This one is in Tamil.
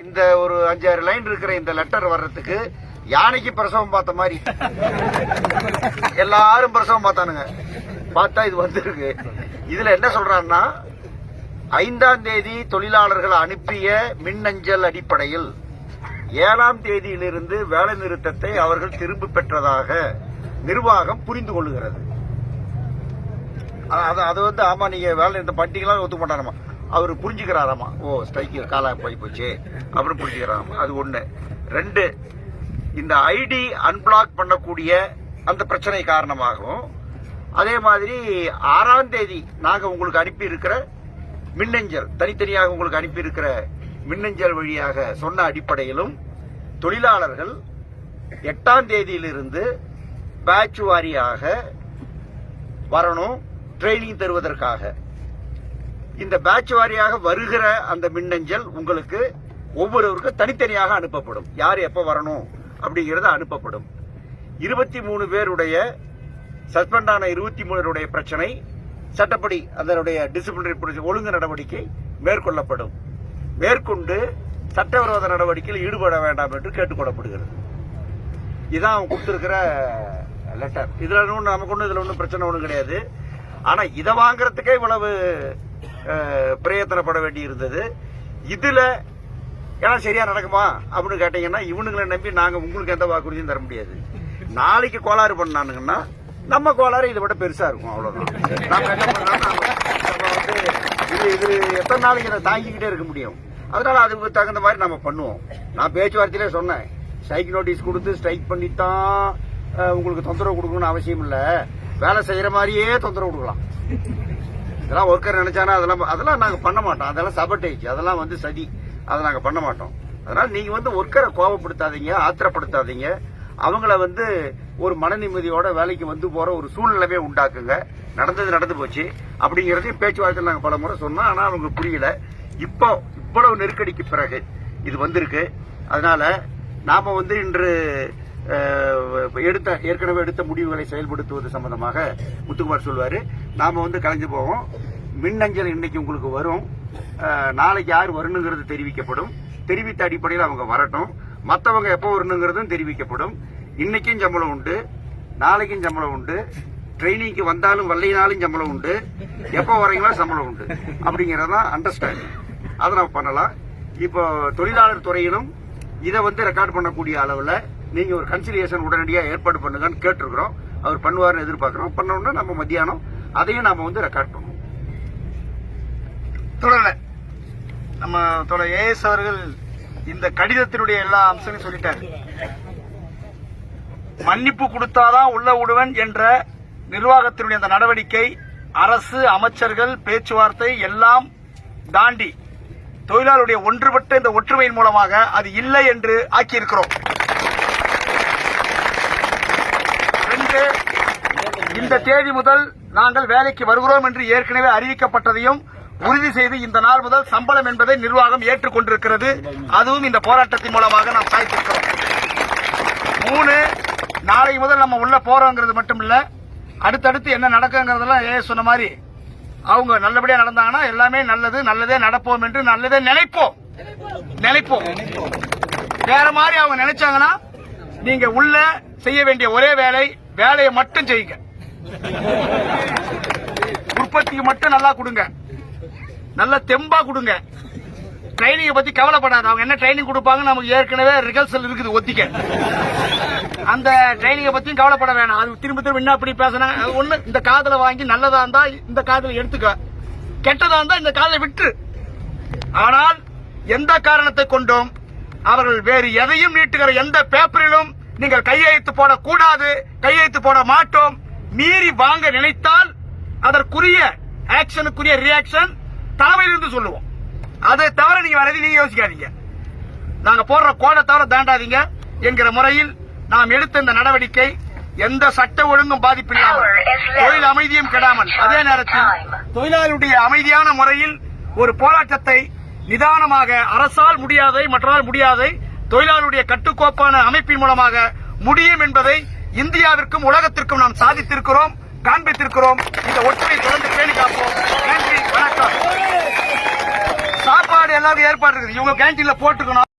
இந்த ஒரு அஞ்சாறு லைன் இருக்கிற இந்த லெட்டர் வர்றதுக்கு யானைக்கு பிரசவம் பார்த்த மாதிரி. எல்லாரும் பிரசவம் பார்த்தானுங்க. பார்த்தா இது வந்திருக்கு. இதுல என்ன சொல்றான்னா ஐந்தாம் தேதி தொழிலாளர்கள் அனுப்பிய மின்னஞ்சல் அடிப்படையில் ஏழாம் தேதியிலிருந்து வேலை நிறுத்தத்தை அவர்கள் திரும்ப பெற்றதாக நிர்வாகம் புரிந்து கொள்ளுகிறது. அது வந்து ஆமா நீங்க வேலை நிறுத்தம் பண்ணிட்டீங்களா ஒத்துக்க மாட்டானுமா அவர் புரிஞ்சுக்கிறாராமா? ஓ ஸ்ட்ரைக்கு காலாக போய் போச்சு. அப்படின்னு புரிஞ்சுக்கிறாராமா? அது ஒன்று ரெண்டு இந்த ஐடி அன்பிளாக் பண்ணக்கூடிய அந்த பிரச்சனை காரணமாகவும் அதே மாதிரி ஆறாம் தேதி நாங்கள் உங்களுக்கு அனுப்பி இருக்கிற மின்னஞ்சல் தனித்தனியாக உங்களுக்கு அனுப்பி இருக்கிற மின்னஞ்சல் வழியாக சொன்ன அடிப்படையிலும் தொழிலாளர்கள் எட்டாம் தேதியிலிருந்து பேட்ச் வாரியாக வரணும் ட்ரைனிங் தருவதற்காக. இந்த பேட்ச் வாரியாக வருகிற அந்த மின்னஞ்சல் உங்களுக்கு ஒவ்வொருவருக்கும் தனித்தனியாக அனுப்பப்படும். யார் எப்போ வரணும் அப்படிங்கிறது அனுப்பப்படும். இருபத்தி மூணு பேருடைய சஸ்பெண்ட் ஆன இருபத்தி மூணருடைய பிரச்சனை சட்டப்படி அதனுடைய டிசிப்ளினரி ஒழுங்கு நடவடிக்கை மேற்கொள்ளப்படும். மேற்கொண்டு சட்டவிரோத நடவடிக்கையில் ஈடுபட வேண்டாம் என்று கேட்டுக்கொள்ளப்படுகிறது இதான் அவன் கொடுத்துருக்கிற லெட்டர் இதில் ஒன்றும் நமக்கு ஒன்றும் இதில் ஒன்றும் பிரச்சனை ஒன்றும் கிடையாது. ஆனா இதை வாங்குறதுக்கே இவ்வளவு பிரயத்தனப்பட வேண்டி இருந்தது இதுல ஏன்னா சரியா நடக்குமா? அப்படின்னு கேட்டீங்கன்னா இவனுங்களை நம்பி நாங்க உங்களுக்கு எந்த வாக்குறுதியும் தர முடியாது. நாளைக்கு கோளாறு பண்ணானுங்கன்னா நம்ம கோளாறு இதை விட பெருசா இருக்கும் அவ்வளவுதான். என்ன பண்ணலாம் நம்ம வந்து இது இது எத்தனை நாளைக்கு இதை தாங்கிக்கிட்டே இருக்க முடியும்? அதனால அதுக்கு தகுந்த மாதிரி நம்ம பண்ணுவோம். நான் பேச்சுவார்த்தையிலே சொன்னேன். ஸ்ட்ரைக் நோட்டீஸ் கொடுத்து ஸ்ட்ரைக் பண்ணித்தான் உங்களுக்கு தொந்தரவு கொடுக்கணும்னு அவசியம் இல்லை. வேலை செய்யற மாதிரியே தொந்தரவு கொடுக்கலாம். இதெல்லாம் ஒர்க்கர் நினைச்சானா அதெல்லாம் அதெல்லாம் நாங்க பண்ண மாட்டோம். அதெல்லாம் சபட்டேஜ் அதெல்லாம் வந்து சதி. அதை நாங்க பண்ண மாட்டோம். அதனால நீங்க வந்து ஒர்க்கரை கோபப்படுத்தாதீங்க ஆத்திரப்படுத்தாதீங்க. அவங்கள வந்து ஒரு மன நிம்மதியோட வேலைக்கு வந்து போற ஒரு சூழ்நிலையே உண்டாக்குங்க. நடந்தது நடந்து போச்சு. அப்படிங்கறதையும் பேச்சுவார்த்தை நாங்க பல முறை சொன்னோம். ஆனா அவங்க புரியல. இப்போ இவ்வளவு நெருக்கடிக்கு பிறகு இது வந்திருக்கு. அதனால நாம வந்து இன்று எடுத்த ஏற்கனவே எடுத்த முடிவுகளை செயல்படுத்துவது சம்பந்தமாக முத்துக்குமார் சொல்வாரு. நாம வந்து கலைஞ்சு போவோம். மின்னஞ்சல் இன்னைக்கு உங்களுக்கு வரும். நாளைக்கு யார் வரணுங்கிறது தெரிவிக்கப்படும். தெரிவித்த அடிப்படையில் அவங்க வரட்டும். மற்றவங்க எப்போ வரணுங்கிறதும் தெரிவிக்கப்படும். இன்னைக்கும் சம்பளம் உண்டு. நாளைக்கும் சம்பளம் உண்டு. ட்ரைனிங்க்கு வந்தாலும் வரலைனாலும் சம்பளம் உண்டு. எப்போ வரீங்களோ சம்பளம் உண்டு. அப்படிங்கறதுதான் அண்டர்ஸ்டாண்டிங் அதை நம்ம பண்ணலாம். இப்போ தொழிலாளர் துறையிலும் இதை வந்து ரெக்கார்ட் பண்ணக்கூடிய அளவில் நீங்கள் ஒரு கன்சிலியேஷன் உடனடியாக ஏற்பாடு பண்ணுங்கன்னு கேட்டிருக்கிறோம். அவர் பண்ணுவார்னு எதிர்பார்க்குறோம். பண்ணோம்னா நம்ம மத்தியானம் அதையும் நாம் வந்து ரெக்கார்ட் பண்ணுவோம். தொடரல. நம்ம தொடர் ஏஎஸ் அவர்கள் இந்த கடிதத்தினுடைய எல்லா அம்சங்களும் சொல்லிட்டாரு. மன்னிப்பு கொடுத்தாதான் உள்ள விடுவன் என்ற நிர்வாகத்தினுடைய அந்த நடவடிக்கை அரசு அமைச்சர்கள் பேச்சுவார்த்தை எல்லாம் தாண்டி தொழிலாளருடைய ஒன்றுபட்ட இந்த ஒற்றுமையின் மூலமாக அது இல்லை என்று ஆக்கியிருக்கிறோம். இந்த தேதி முதல் நாங்கள் வேலைக்கு வருகிறோம் என்று ஏற்கனவே அறிவிக்கப்பட்டதையும் உறுதி செய்து இந்த நாள் முதல் சம்பளம் என்பதை நிர்வாகம் ஏற்றுக்கொண்டிருக்கிறது. அதுவும் இந்த போராட்டத்தின் மூலமாக நாம் சாய்த்திருக்கிறோம். மூணு நாளை முதல் நம்ம உள்ள போறோங்கிறது மட்டும் இல்ல அடுத்தடுத்து என்ன நடக்குங்கிறதெல்லாம் ஏ சொன்ன மாதிரி அவங்க நல்லபடியா நடந்தாங்கன்னா எல்லாமே நல்லது நல்லதே நடப்போம் என்று நல்லதே நினைப்போம். நினைப்போம். வேற மாதிரி அவங்க நினைச்சாங்கன்னா நீங்க உள்ள செய்ய வேண்டிய ஒரே வேலை வேலையை மட்டும் செய்யுங்க. உற்பத்திக்கு மட்டும் நல்லா கொடுங்க. நல்ல தெம்பா கொடுங்க. ட்ரைனிங்கை பத்தி கவலைப்படாத. அவங்க என்ன ட்ரைனிங் கொடுப்பாங்க நமக்கு ஏற்கனவே ரிகல்சல் இருக்குது ஒத்திக்க. அந்த ட்ரைனிங்கை பத்தியும் கவலைப்பட வேணாம். அது திரும்ப திரும்ப என்ன அப்படி பேசுனாங்க ஒண்ணு இந்த காதல வாங்கி நல்லதா இருந்தா இந்த காதல எடுத்துக்க. கெட்டதா இருந்தா இந்த காதலை விட்டு ஆனால் எந்த காரணத்தை கொண்டும் அவர்கள் வேறு எதையும் நீட்டுகிற எந்த பேப்பரிலும் நீங்கள் கையெழுத்து போடக்கூடாது கையெழுத்து போட மாட்டோம். மீறி வாங்க நினைத்தால் அதற்குரிய ஆக்ஷனுக்குரிய ரியாக்ஷன் தலைமையிலிருந்து சொல்லுவோம். அதை தவிர நீங்க வேற நீங்க யோசிக்காதீங்க. நாங்க போடுற கோடை தவிர தாண்டாதீங்க என்கிற முறையில் நாம் எடுத்த இந்த நடவடிக்கை எந்த சட்ட ஒழுங்கும் பாதிப்பில்லாமல் தொழில் அமைதியும் கெடாமல். அதே நேரத்தில் தொழிலாளருடைய அமைதியான முறையில் ஒரு போராட்டத்தை நிதானமாக அரசால் முடியாதை மற்றால் முடியாதை தொழிலாளருடைய கட்டுக்கோப்பான அமைப்பின் மூலமாக முடியும் என்பதை இந்தியாவிற்கும் உலகத்திற்கும் நாம் சாதித்திருக்கிறோம் காண்பித்திருக்கிறோம். இந்த ஒற்றுமை தொடர்ந்து பேணி காப்போம். நன்றி வணக்கம். சாப்பாடு எல்லாருக்கும் ஏற்பாடு இருக்குது. இவங்க கேன்டீன்ல போட்டுக்கணும்.